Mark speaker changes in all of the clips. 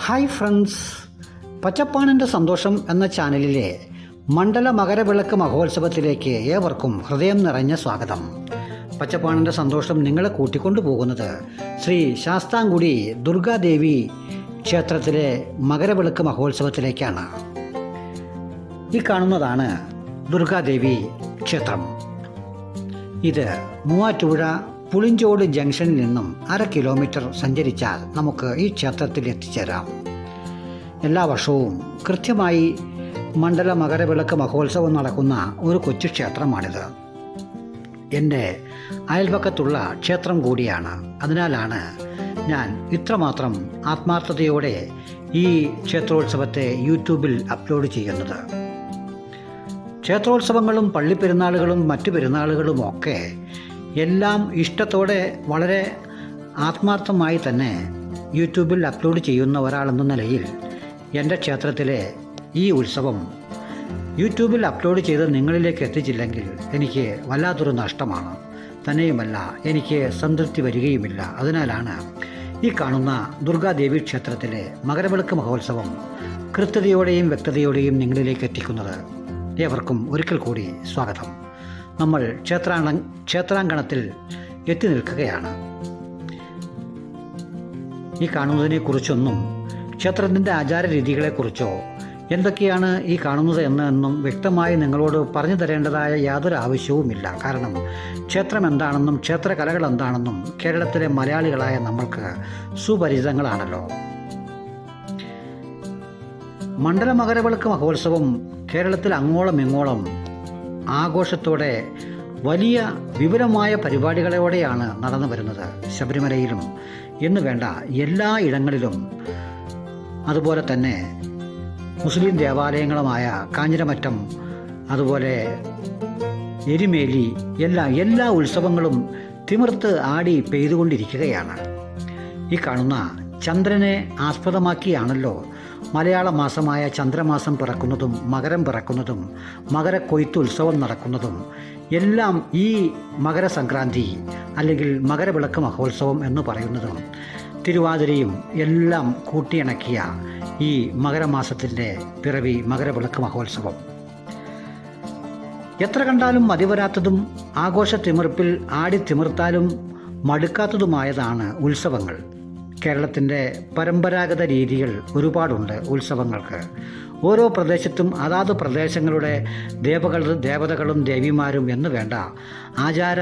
Speaker 1: Hi friends. പച്ചപ്പാണിന്റെ സന്തോഷം എന്ന ചാനലിലെ മണ്ഡല മകരവിളക്ക് മഹോത്സവത്തിലേക്ക് ഏവർക്കും ഹൃദയം നിറഞ്ഞ സ്വാഗതം. പച്ചപ്പാണിന്റെ സന്തോഷം നിങ്ങളെ കൂട്ടിക്കൊണ്ടു പോകുന്നത് ശ്രീ ശാസ്താംകുടി ദുർഗാദേവി ക്ഷേത്രത്തിലെ മകരവിളക്ക് മഹോത്സവത്തിലേക്കാണ്. ഈ കാണുന്നതാണ് ദുർഗാദേവി ക്ഷേത്രം. ഇത് മൂവാറ്റുപുഴ പുളിഞ്ചോട് ജംഗ്ഷനിൽ നിന്നും അര കിലോമീറ്റർ സഞ്ചരിച്ചാൽ നമുക്ക് ഈ ക്ഷേത്രത്തിൽ എത്തിച്ചേരാം. എല്ലാ വർഷവും കൃത്യമായി മണ്ഡല മകരവിളക്ക് മഹോത്സവം നടക്കുന്ന ഒരു കൊച്ചു ക്ഷേത്രമാണിത്. എന്റെ അയൽപക്കത്തുള്ള ക്ഷേത്രം കൂടിയാണ്. അതിനാലാണ് ഞാൻ ഇത്രമാത്രം ആത്മാർത്ഥതയോടെ ഈ ക്ഷേത്രോത്സവത്തെ യൂട്യൂബിൽ അപ്ലോഡ് ചെയ്യുന്നത്. ക്ഷേത്രോത്സവങ്ങളും പള്ളിപ്പെരുന്നാളുകളും മറ്റു പെരുന്നാളുകളും ഒക്കെ എല്ലാം ഇഷ്ടത്തോടെ വളരെ ആത്മാർത്ഥമായി തന്നെ യൂട്യൂബിൽ അപ്ലോഡ് ചെയ്യുന്ന ഒരാളെന്ന നിലയിൽ എന്റെ ക്ഷേത്രത്തിലെ ഈ ഉത്സവം യൂട്യൂബിൽ അപ്ലോഡ് ചെയ്ത് നിങ്ങളിലേക്ക് എത്തിച്ചില്ലെങ്കിൽ എനിക്ക് വല്ലാത്തൊരു നഷ്ടമാണ്. തന്നെയുമല്ല എനിക്ക് സംതൃപ്തി വരികയുമില്ല. അതിനാലാണ് ഈ കാണുന്ന ദുർഗാദേവി ക്ഷേത്രത്തിലെ മകരവിളക്ക് മഹോത്സവം കൃത്യതയോടെയും വ്യക്തതയോടെയും നിങ്ങളിലേക്ക് എത്തിക്കുന്നത്. ഏവർക്കും ഒരിക്കൽ കൂടി സ്വാഗതം. നമ്മൾ ക്ഷേത്രാണ ക്ഷേത്രാങ്കണത്തിൽ എത്തി നിൽക്കുകയാണ്. ഈ കാണുന്നതിനെക്കുറിച്ചൊന്നും ക്ഷേത്രത്തിന്റെ ആചാര രീതികളെക്കുറിച്ചോ എന്തൊക്കെയാണ് ഈ കാണുന്നത് എന്നൊന്നും വ്യക്തമായി നിങ്ങളോട് പറഞ്ഞു തരേണ്ടതായ യാതൊരു ആവശ്യവുമില്ല. കാരണം ക്ഷേത്രം എന്താണെന്നും ക്ഷേത്രകലകൾ എന്താണെന്നും കേരളത്തിലെ മലയാളികളായ നമ്മൾക്ക് സുപരിചിതങ്ങളാണല്ലോ. മണ്ഡല മകരവിളക്ക് മഹോത്സവം കേരളത്തിൽ അങ്ങോളം ഇങ്ങോളം ആഘോഷത്തോടെ വലിയ വിപുലമായ പരിപാടികളോടെയാണ് നടന്നു വരുന്നത് ശബരിമലയിലും. എന്ന് വേണ്ട എല്ലാ ഇടങ്ങളിലും. അതുപോലെ തന്നെ മുസ്ലിം ദേവാലയങ്ങളുമായ കാഞ്ഞിരമറ്റം അതുപോലെ എരിമേലി എല്ലാ എല്ലാ ഉത്സവങ്ങളും തിമിർത്ത് ആടി പെയ്തുകൊണ്ടിരിക്കുകയാണ്. ഈ കാണുന്ന ചന്ദ്രനെ ആസ്പദമാക്കിയാണല്ലോ മലയാള മാസമായ ചന്ദ്രമാസം പിറക്കുന്നതും മകരം പിറക്കുന്നതും മകരക്കൊയ്ത്ത് ഉത്സവം നടക്കുന്നതും എല്ലാം ഈ മകരസംക്രാന്തി അല്ലെങ്കിൽ മകരവിളക്ക് മഹോത്സവം എന്ന് പറയുന്നതും തിരുവാതിരയും എല്ലാം കൂട്ടിയിണക്കിയ ഈ മകരമാസത്തിന്റെ പിറവി മകരവിളക്ക് മഹോത്സവം. എത്ര കണ്ടാലും മതിവരാത്തതും ആഘോഷ തിമിർപ്പിൽ ആടി തിമിർത്താലും മടുക്കാത്തതുമായതാണ് ഉത്സവങ്ങൾ. കേരളത്തിന്റെ പരമ്പരാഗത രീതികൾ ഒരുപാടുണ്ട് ഉത്സവങ്ങൾക്ക്. ഓരോ പ്രദേശത്തും അതാത് പ്രദേശങ്ങളുടെ ദേവകൾ ദേവതകളും ദേവിമാരും എന്ന് വേണ്ട ആചാര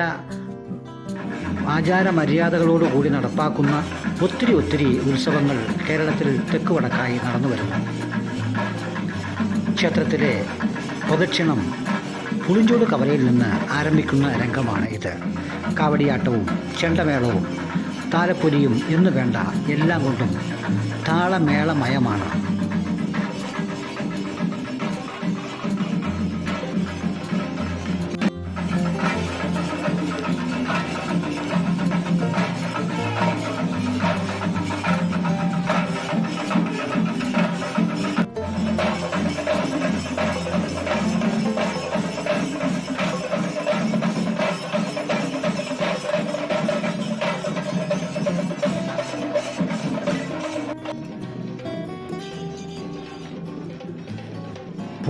Speaker 1: ആചാര മര്യാദകളോടുകൂടി നടപ്പാക്കുന്ന ഒത്തിരി ഒത്തിരി ഉത്സവങ്ങൾ കേരളത്തിൽ തെക്ക് വടക്കായി നടന്നു വരുന്നു. ക്ഷേത്രത്തിലെ പ്രദക്ഷിണം പുളിഞ്ചോട് കവലയിൽ നിന്ന് ആരംഭിക്കുന്ന രംഗമാണ് ഇത് കാവടിയാട്ടവും ചെണ്ടമേളവും താലപ്പൊലിയും എന്ന് വേണ്ട. എല്ലാം കൊണ്ടും താളമേളമയമാണ്.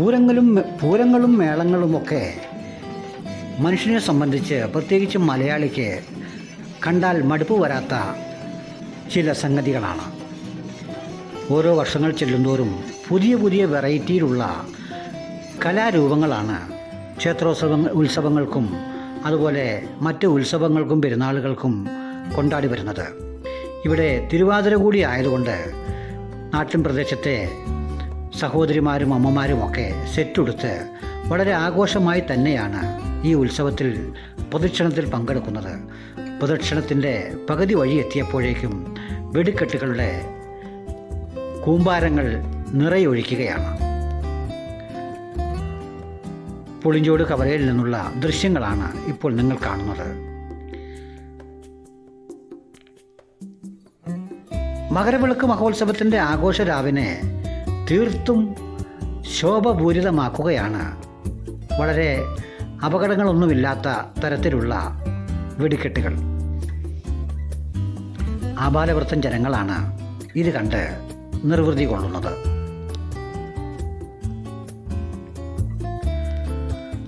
Speaker 1: പൂരങ്ങളും പൂരങ്ങളും മേളങ്ങളുമൊക്കെ മനുഷ്യനെ സംബന്ധിച്ച് പ്രത്യേകിച്ച് മലയാളിക്ക് കണ്ടാൽ മടുപ്പ് വരാത്ത ചില സംഗതികളാണ്. ഓരോ വർഷങ്ങൾ ചെല്ലുന്തോറും പുതിയ പുതിയ വെറൈറ്റിയിലുള്ള കലാരൂപങ്ങളാണ് ക്ഷേത്രോത്സവ ഉത്സവങ്ങൾക്കും അതുപോലെ മറ്റ് ഉത്സവങ്ങൾക്കും പെരുന്നാളുകൾക്കും കൊണ്ടാടി വരുന്നത്. ഇവിടെ തിരുവാതിര കൂടി ആയതുകൊണ്ട് നാട്ടിൻ പ്രദേശത്തെ സഹോദരിമാരും അമ്മമാരും അമ്മമാരുമൊക്കെ സെറ്റുടുത്ത് വളരെ ആഘോഷമായി തന്നെയാണ് ഈ ഉത്സവത്തിൽ പ്രദക്ഷിണത്തിൽ പങ്കെടുക്കുന്നത്. പ്രദക്ഷിണത്തിന്റെ പകുതി വഴി എത്തിയപ്പോഴേക്കും വെടിക്കെട്ടുകളുടെ കൂമ്പാരങ്ങൾ നിറയൊഴിക്കുകയാണ്. പുളിഞ്ചോട് കവലയിൽ നിന്നുള്ള ദൃശ്യങ്ങളാണ് ഇപ്പോൾ നിങ്ങൾ കാണുന്നത്. മകരവിളക്ക് മഹോത്സവത്തിന്റെ ആഘോഷ രാവിനെ തീർത്തും ശോഭപൂരിതമാക്കുകയാണ്. വളരെ അപകടങ്ങളൊന്നുമില്ലാത്ത തരത്തിലുള്ള വെടിക്കെട്ടുകൾ. ആബാലവൃത്തം ജനങ്ങളാണ് ഇത് കണ്ട് നിർവൃതി കൊള്ളുന്നത്.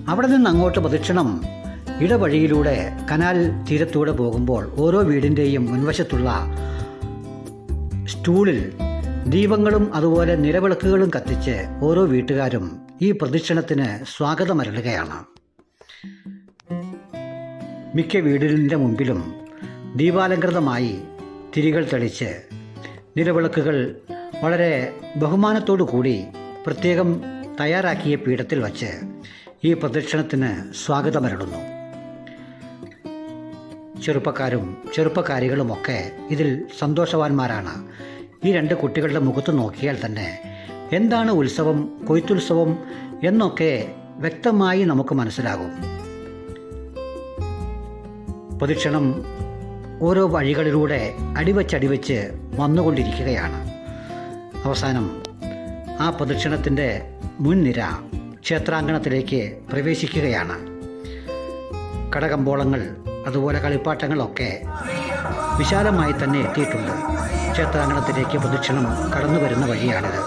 Speaker 1: അവിടെ നിന്ന് അങ്ങോട്ട് പ്രദക്ഷിണം ഇടവഴിയിലൂടെ കനാൽ തീരത്തൂടെ പോകുമ്പോൾ ഓരോ വീടിന്റെയും മുൻവശത്തുള്ള സ്റ്റൂളിൽ ദീപങ്ങളും അതുപോലെ നിലവിളക്കുകളും കത്തിച്ച് ഓരോ വീട്ടുകാരും ഈ പ്രദക്ഷിണത്തിന് സ്വാഗതമരളുകയാണ്. മിക്ക വീടിന്റെ മുമ്പിലും ദീപാലങ്കൃതമായി തിരികൾ തെളിച്ച് നിലവിളക്കുകൾ വളരെ ബഹുമാനത്തോടു കൂടി പ്രത്യേകം തയ്യാറാക്കിയ പീഠത്തിൽ വച്ച് ഈ പ്രദക്ഷിണത്തിന് സ്വാഗതമരളുന്നു. ചെറുപ്പക്കാരും ചെറുപ്പക്കാരികളുമൊക്കെ ഇതിൽ സന്തോഷവാന്മാരാണ്. ഈ രണ്ട് കുട്ടികളുടെ മുഖത്ത് നോക്കിയാൽ തന്നെ എന്താണ് ഉത്സവം കൊയ്ത്തുത്സവം എന്നൊക്കെ വ്യക്തമായി നമുക്ക് മനസ്സിലാകും. പ്രതിക്ഷണം ഓരോ വഴികളിലൂടെ അടിവച്ചടിവച്ച് വന്നുകൊണ്ടിരിക്കുകയാണ്. അവസാനം ആ പ്രദക്ഷിണത്തിന്റെ മുൻനിര ക്ഷേത്രാങ്കണത്തിലേക്ക് പ്രവേശിക്കുകയാണ്. കടകമ്പോളങ്ങൾ അതുപോലെ കളിപ്പാട്ടങ്ങളൊക്കെ വിശാലമായി തന്നെ എത്തിയിട്ടുണ്ട്. ക്ഷേത്രാങ്കണത്തിലേക്ക് പ്രദക്ഷിണം കടന്നു വരുന്ന വഴിയാണിത്.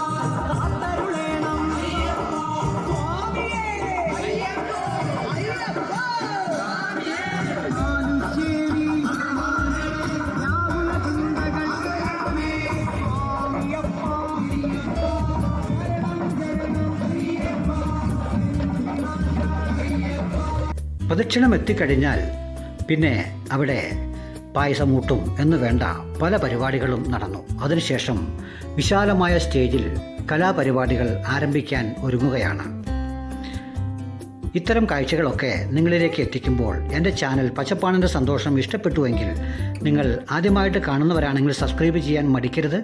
Speaker 1: പ്രദക്ഷിണം എത്തിക്കഴിഞ്ഞാൽ പിന്നെ അവിടെ പായസമൂട്ടും എന്ന് വേണ്ട പല പരിപാടികളും നടന്നു. അതിനുശേഷം വിശാലമായ സ്റ്റേജിൽ കലാപരിപാടികൾ ആരംഭിക്കാൻ ഒരുങ്ങുകയാണ്. ഇത്തരം കാഴ്ചകളൊക്കെ നിങ്ങളിലേക്ക് എത്തിക്കുമ്പോൾ എന്റെ ചാനൽ പച്ചപ്പാണിന്റെ സന്തോഷം ഇഷ്ടപ്പെട്ടുവെങ്കിൽ നിങ്ങൾ ആദ്യമായിട്ട് കാണുന്നവരാണെങ്കിൽ സബ്സ്ക്രൈബ് ചെയ്യാൻ മടിക്കരുത്.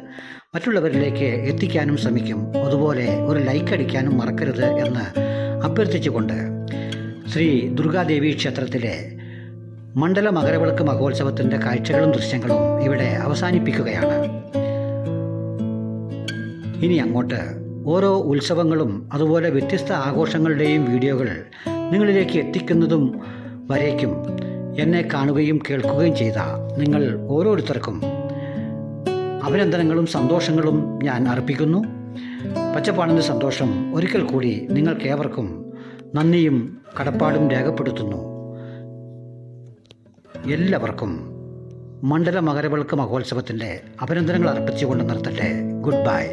Speaker 1: മറ്റുള്ളവരിലേക്ക് എത്തിക്കാനും ശ്രമിക്കും. അതുപോലെ ഒരു ലൈക്ക് അടിക്കാനും മറക്കരുത് എന്ന് അഭ്യർത്ഥിച്ചുകൊണ്ട് ശ്രീ ദുർഗാദേവി ക്ഷേത്രത്തിലെ മണ്ഡല മകരവിളക്ക് മഹോത്സവത്തിന്റെ കാഴ്ചകളും ദൃശ്യങ്ങളും ഇവിടെ അവസാനിപ്പിക്കുകയാണ്. ഇനി അങ്ങോട്ട് ഓരോ ഉത്സവങ്ങളും അതുപോലെ വ്യത്യസ്ത ആഘോഷങ്ങളുടെയും വീഡിയോകൾ നിങ്ങളിലേക്ക് എത്തിക്കുന്നതും വരേക്കും എന്നെ കാണുകയും കേൾക്കുകയും ചെയ്ത നിങ്ങൾ ഓരോരുത്തർക്കും അഭിനന്ദനങ്ങളും സന്തോഷങ്ങളും ഞാൻ അർപ്പിക്കുന്നു. പച്ചപ്പാണിന്റെ സന്തോഷം ഒരിക്കൽ കൂടി നിങ്ങൾക്കേവർക്കും നന്ദിയും കടപ്പാടും രേഖപ്പെടുത്തുന്നു. എല്ലാവർക്കും മണ്ഡല മകരവിളക്ക് മഹോത്സവത്തിന്റെ അഭിനന്ദനങ്ങൾ അർപ്പിച്ചുകൊണ്ട് നിർത്തട്ടെ. Good bye